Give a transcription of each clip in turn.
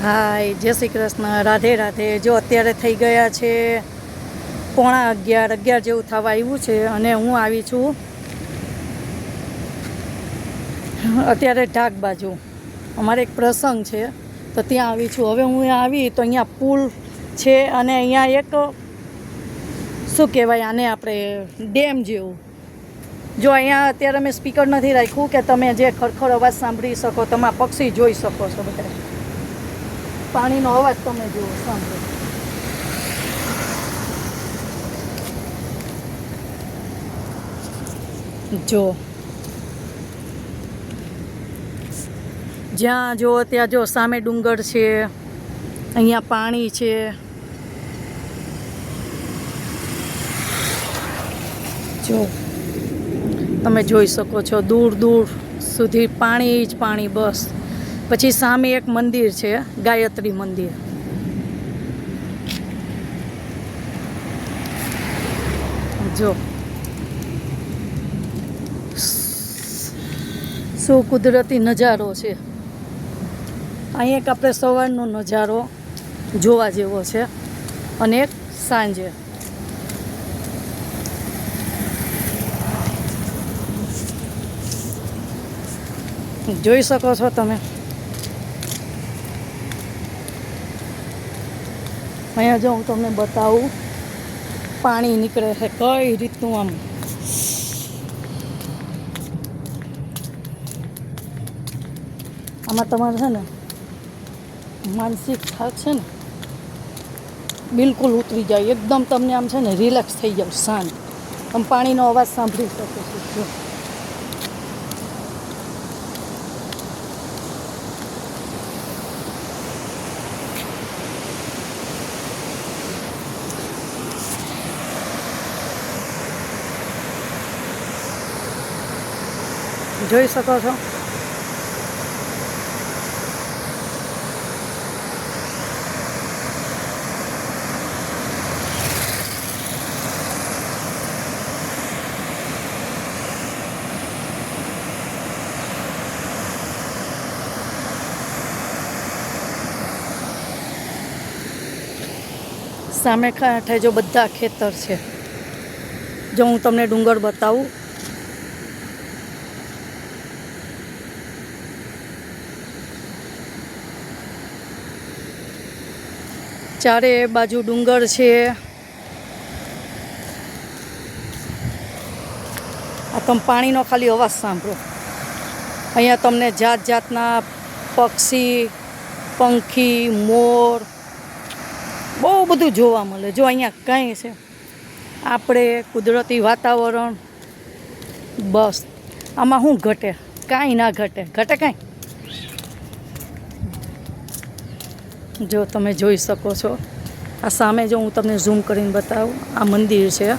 હાય, જય શ્રી કૃષ્ણ, રાધે રાધે. જો અત્યારે થઈ ગયા છે પોણા અગિયાર અગિયાર જેવું થવા આવ્યું છે અને હું આવી છું અત્યારે ઢાક બાજુ. અમારે એક પ્રસંગ છે, તો ત્યાં આવી છું. હવે હું આવી તો અહીંયા પુલ છે અને અહીંયા એક, શું કહેવાય આને આપણે, ડેમ જેવું. જો અહીંયા અત્યારે મેં સ્પીકર નથી રાખ્યું કે તમે જે ખરખર અવાજ સાંભળી શકો તમે પક્ષી જોઈ શકો છો બધા. પાણીનો અવાજ તમે જુઓ, સાંભળો. જો. જ્યાં જો, ત્યાં જો સામે ડુંગર છે, અહીંયા પાણી છે. જો. તમે જોઈ શકો છો દૂર દૂર સુધી પાણી જ પાણી, બસ. પછી સામે એક મંદિર છે, ગાયત્રી મંદિર. જો. શું કુદરતી નજારો છે. અહીં એક આપણે સવારનો નજારો જોવા જેવો છે, અને એક સાંજે. જોઈ શકો છો તમે. અહીંયા જો હું તમને બતાવું, પાણી નીકળે છે કઈ રીતનું આમ. આમાં તમારે છે ને, માનસિક થાક છે ને, બિલકુલ ઉતરી જાય. એકદમ તમને આમ છે ને રિલેક્સ થઈ જાવ, શાંત. તમે પાણીનો અવાજ સાંભળી શકો છો. જોઈ શકો છો. સામે કાંઠે જો બધા ખેતર છે. જો હું તમને ડુંગર બતાવું ચારે બાજુ ડુંગર છે. આ તમે પાણીનો ખાલી અવાજ સાંભળો. અહીંયા તમને જાત જાતના પક્ષી, પંખી, મોર, બહુ બધું જોવા મળે. જો અહીંયા કંઈ છે, આપણે કુદરતી વાતાવરણ, બસ. આમાં શું ઘટે? કાંઈ ના ઘટે. ઘટે કાંઈ? જો તમે જોઈ શકો છો. આ સામે જો હું તમને ઝૂમ કરીને બતાવું, આ મંદિર છે.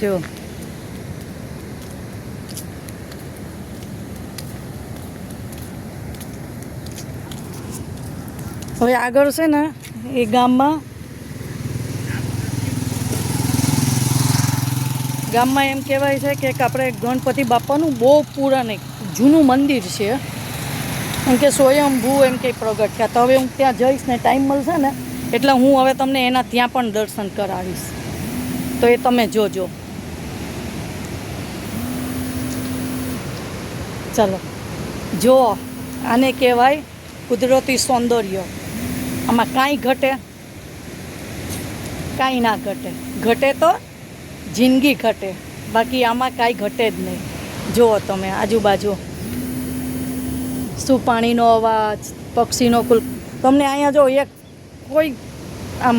જો. હવે આગળ છે ને, એ ગામમાં ગામમાં એમ કહેવાય છે કે આપણે ગણપતિ બાપાનું બહુ પુરાણિક જૂનું મંદિર છે. એમ કે સ્વયંભૂ એમ કે પ્રગટ થયા. તો હવે હું ત્યાં જઈશ ને ટાઈમ મળશે ને એટલે હું હવે તમને એના ત્યાં પણ દર્શન કરાવીશ. તો એ તમે જોજો. ચાલો. જો આને કહેવાય કુદરતી સૌંદર્ય. આમાં કાંઈ ઘટે? કાંઈ ના ઘટે. ઘટે તો જિંદગી ઘટે. બાકી આમાં કાંઈ ઘટે જ નહીં. જુઓ તમે આજુબાજુ. શું પાણીનો અવાજ, પક્ષીનો કુલ તમને અહીંયા જો એક કોઈ આમ